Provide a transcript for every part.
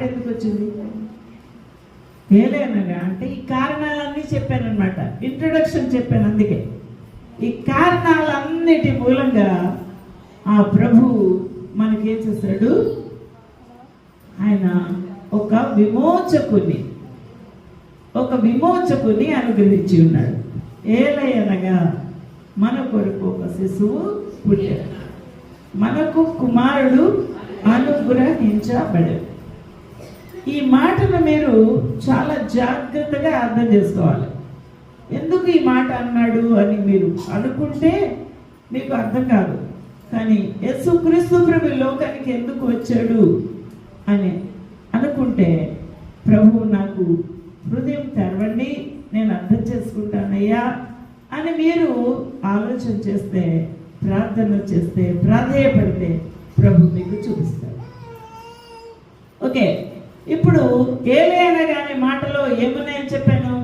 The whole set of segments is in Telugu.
మాట ఎందుకు వచ్చింది? ఏలేనగా అంటే ఈ కారణాలన్నీ చెప్పానమాట ఇంట్రొడక్షన్ చెప్పాను అందుకే. ఈ కారణాలన్నిటి మూలంగా ఆ ప్రభు మనకేం చేశాడు ఆయన ఒక విమోచకుని ఒక విమోచకుని అనుగ్రహించి ఉన్నాడు. ఏలయనగా మన కొరకు ఒక శిశువు పుట్టాడు. మనకు కుమారుడు అనుగ్రహించబడాడు. ఈ మాటను మీరు చాలా జాగ్రత్తగా అర్థం చేసుకోవాలి. ఎందుకు ఈ మాట అన్నాడు అని మీరు అనుకుంటే మీకు అర్థం కాదు. కానీ యేసుక్రీస్తు ప్రభు లోకానికి ఎందుకు వచ్చాడు అని అనుకుంటే ప్రభు నాకు హృదయం తెరవండి నేను అర్థం చేసుకుంటానయ్యా అని మీరు ఆలోచన చేస్తే ప్రార్థన చేస్తే ప్రాధేయపడితే ప్రభు మీకు చూపిస్తాడు. ఓకే. ఇప్పుడు ఏలే అనగానే మాటలో ఏమున్నాయని చెప్పాను?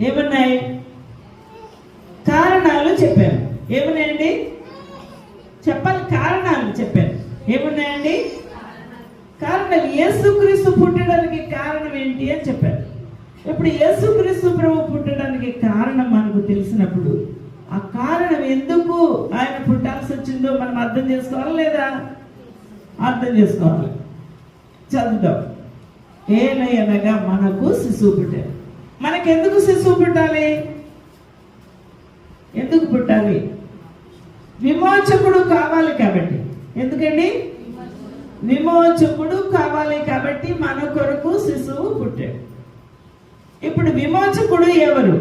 ఏమున్నాయి? కారణాలు చెప్పాను. ఏమున్నాయండి? చెప్పాలి కారణాలు చెప్పాను. ఏమున్నాయండి? కారణాలు. యేసుక్రీస్తు పుట్టడానికి కారణం ఏంటి అని చెప్పాను. ఇప్పుడు యేసుక్రీస్తు ప్రభు పుట్టడానికి కారణం మనకు తెలిసినప్పుడు ఆ కారణం ఎందుకు ఆయన పుట్టాల్సి వచ్చిందో మనం అర్థం చేసుకోవాలా లేదా? అర్థం చేసుకోవాలి. చదువుదాం అనగా మనకు శిశువు పుట్టాడు మనకెందుకు శిశువు పుట్టాలి? ఎందుకు పుట్టాలి? విమోచకుడు కావాలి కాబట్టి. ఎందుకండి? విమోచకుడు కావాలి కాబట్టి మన కొరకు శిశువు పుట్టాడు. ఇప్పుడు విమోచకుడు ఎవరు?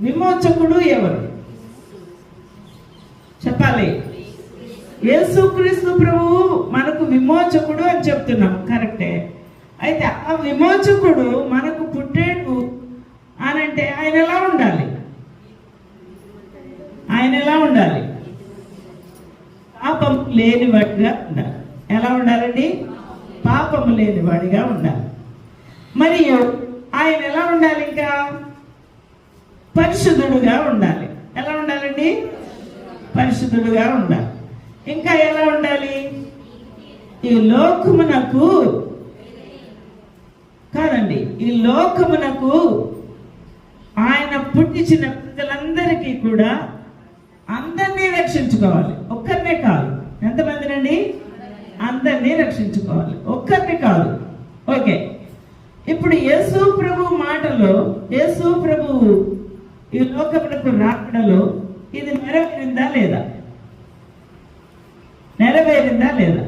విమోచకుడు ఎవరు? చెప్పాలి. యేసుక్రీస్తు ప్రభువు విమోచకుడు అని చెప్తున్నాం. కరెక్టే? అయితే ఆ విమోచకుడు మనకు పుట్టేడు అని అంటే ఆయన ఎలా ఉండాలి? ఆయన ఎలా ఉండాలి? పాపం లేనివాడిగా ఉండాలి. ఎలా ఉండాలండి? పాపం లేనివాడిగా ఉండాలి. మరియు ఆయన ఎలా ఉండాలి ఇంకా? పరిశుద్ధుడుగా ఉండాలి. ఎలా ఉండాలండి? పరిశుద్ధుడుగా ఉండాలి. ఇంకా ఎలా ఉండాలి? ఈ లోకమునకు కాదండి ఈ లోకమునకు ఆయన పుట్టించిన ప్రజలందరికీ కూడా అందరినీ రక్షించుకోవాలి. ఒక్కరినే కాదు. ఎంతమందినండి? అందరినీ రక్షించుకోవాలి. ఒక్కరిని కాదు. ఓకే. ఇప్పుడు యేసు ప్రభు మాటలో యేసు ప్రభు ఈ లోకమునకు రాకడలో ఇది నెరవేరిందా లేదా? నెరవేరిందా లేదా?